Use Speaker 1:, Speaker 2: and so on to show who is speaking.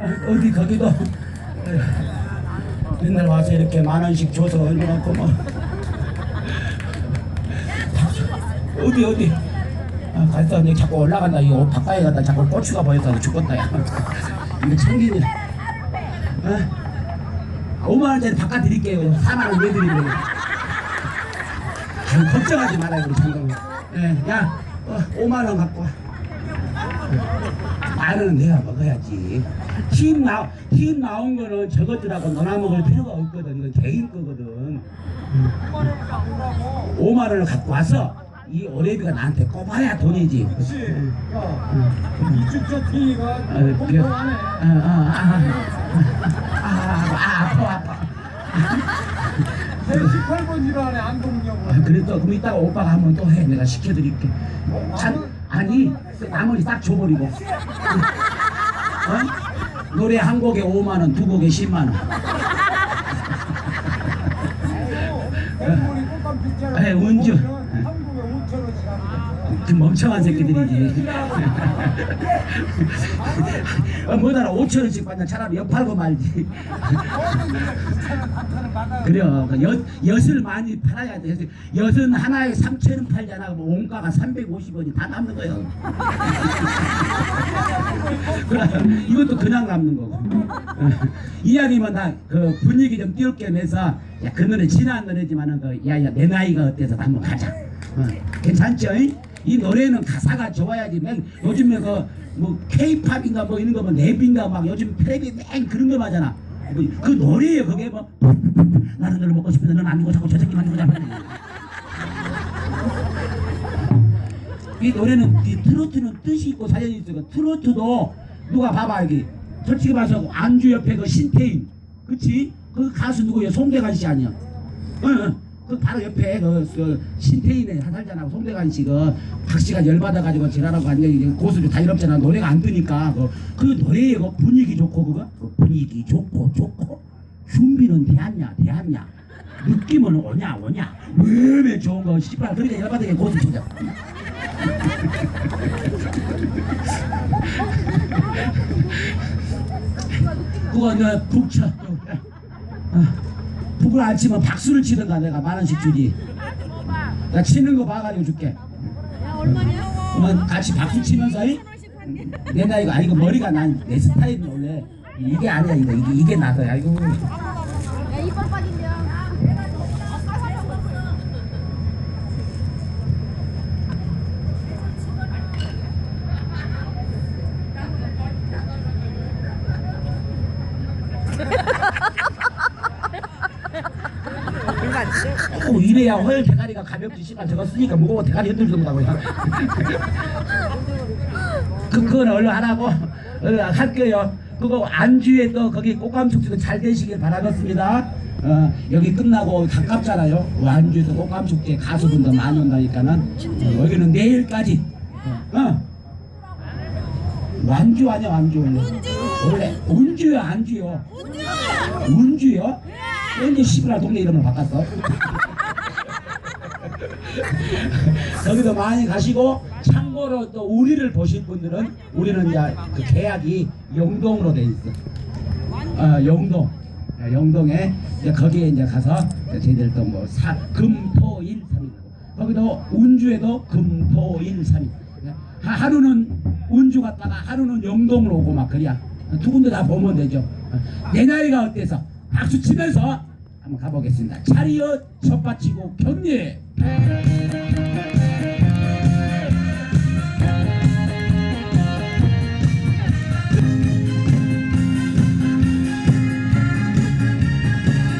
Speaker 1: 어디 거기도. 어, 맨날 와서 이렇게 만 원씩 줘서 얼마나 고마워. 어디 어디? 아, 갔다 이제 자꾸 올라간다. 이거 옷 바깥에 갔다 자꾸 고추가 보여서 죽겠다 야. 이거 참기는 어? 5만 원짜리 바깥 드릴게요. 4만 원 내드리면 아유, 걱정하지 말아요 우리 장동이 예, 야 어, 5만 원 갖고 와 만 원은 내가 먹어야지 힘, 나, 힘 나온 거는 저것들하고 너나 먹을 필요가 없거든 이건 개인 거거든 5만 원을 갖고 와서 이 오래비가 나한테 꼽아야 돈이지.
Speaker 2: 그렇지. 야, 이쪽 저 뒤가
Speaker 1: 아, 그. 아, 아, 아, 아, 아, 아파, 아파.
Speaker 2: 내 18번 일하네 안동역으로.
Speaker 1: 아, 그래도 그럼 이따가 오빠가 한번 또 해. 내가 시켜드릴게. 참, 아니, 그 나머지 딱 줘버리고. 어? 노래 한 곡에 5만 원, 두 곡에 10만 원.
Speaker 2: 대구리 꽃감 빗자루.
Speaker 1: 에, 운주.
Speaker 2: 한국에 5천 원씩 하는
Speaker 1: 그 멍청한 새끼들이지. 어, 뭐다나 5천 원씩 받냐 차라리 엿 팔고 말지. 그래요. 그 엿, 엿을 많이 팔아야 돼. 엿은 하나에 3천 원 팔잖아. 뭐 원가가 350원이 다 남는 거예요. 이것도 그냥 남는 거고. 어, 이야기만 다 그 분위기 좀 띄울게 내서 야, 그 노래 지난 노래지만은 그 야야 내 나이가 어때서 한번 가자. 어, 괜찮죠? 이 노래는 가사가 좋아야지. 맨 요즘에 그뭐 K-팝인가 뭐 이런 거뭐 랩인가 막 요즘 트랩이 맨 그런 거 하잖아. 뭐, 그 노래예요. 그게 뭐 나는 너를 먹고 싶은데 너는 안 주고 자꾸 저 새끼만 주고 자꾸. 이 노래는 이 트로트는 뜻이 있고 사연이 있어요. 트로트도 누가 봐봐 여기 솔직히 봐서 안주 옆에 그 신태인 그치? 그 가수 누구예요? 송대관 씨 아니야? 응, 응. 그 바로 옆에 그, 그 신태인에 살잖아. 송대관 씨그 박씨가 열받아가지고 지랄하고 완전히 고수를 다 이럽잖아. 노래가 안 뜨니까 그, 그 노래에 그 분위기 좋고 그거 그 분위기 좋고 좋고 준비는 대하냐 대하냐 느낌은 오냐 오냐 왜왜 좋은 거 씨발 그러니까 열받아게 고수 치자. 그거 내가 북 쳐. 어, 북을 안 치면 박수를 치든가 내가 만 원씩 주지. 나 치는 거 봐가지고 줄게. 그러면 같이 박수 치면서 이? 내 나이가 아니고 머리가 난 내 스타일은 원래 이게 아니야 이거 이게 이게 나더야 이거.
Speaker 3: 야 이빨 빠진대요.
Speaker 1: 어, 이래야 헐 대가리가 가볍지 씨발. 저거 쓰니까 무거워. 대가리 흔들던다고 그 그건 얼른 하라고. 얼른 할게요. 그거 안주에 또 거기 꽃감숙도 잘 되시길 바라겠습니다. 어, 여기 끝나고 가깝잖아요. 안주에도 꽃감숙제 가수분도 많이 온다니까는. 어, 여기는 내일까지. 어, 어. 완주 아니야 완주. 원래. 운주야 안주요. 운주요? 언제 시부라 동네 이름을 바꿨어? 거기도 많이 가시고 참고로 또 우리를 보실 분들은 우리는 이제 그 계약이 영동으로 돼 있어. 어, 영동. 어, 영동에 이제 거기에 이제 가서 저희들 또뭐 금토일 삼일 거기도 운주에도 금토일 삼일 하- 하루는 운주 갔다가 하루는 영동으로 오고 막 그래야 두 군데 다 보면 되죠. 어, 내 나이가 어때서 박수 치면서 한번 가보겠습니다. 차리어 첫 바치고 경례.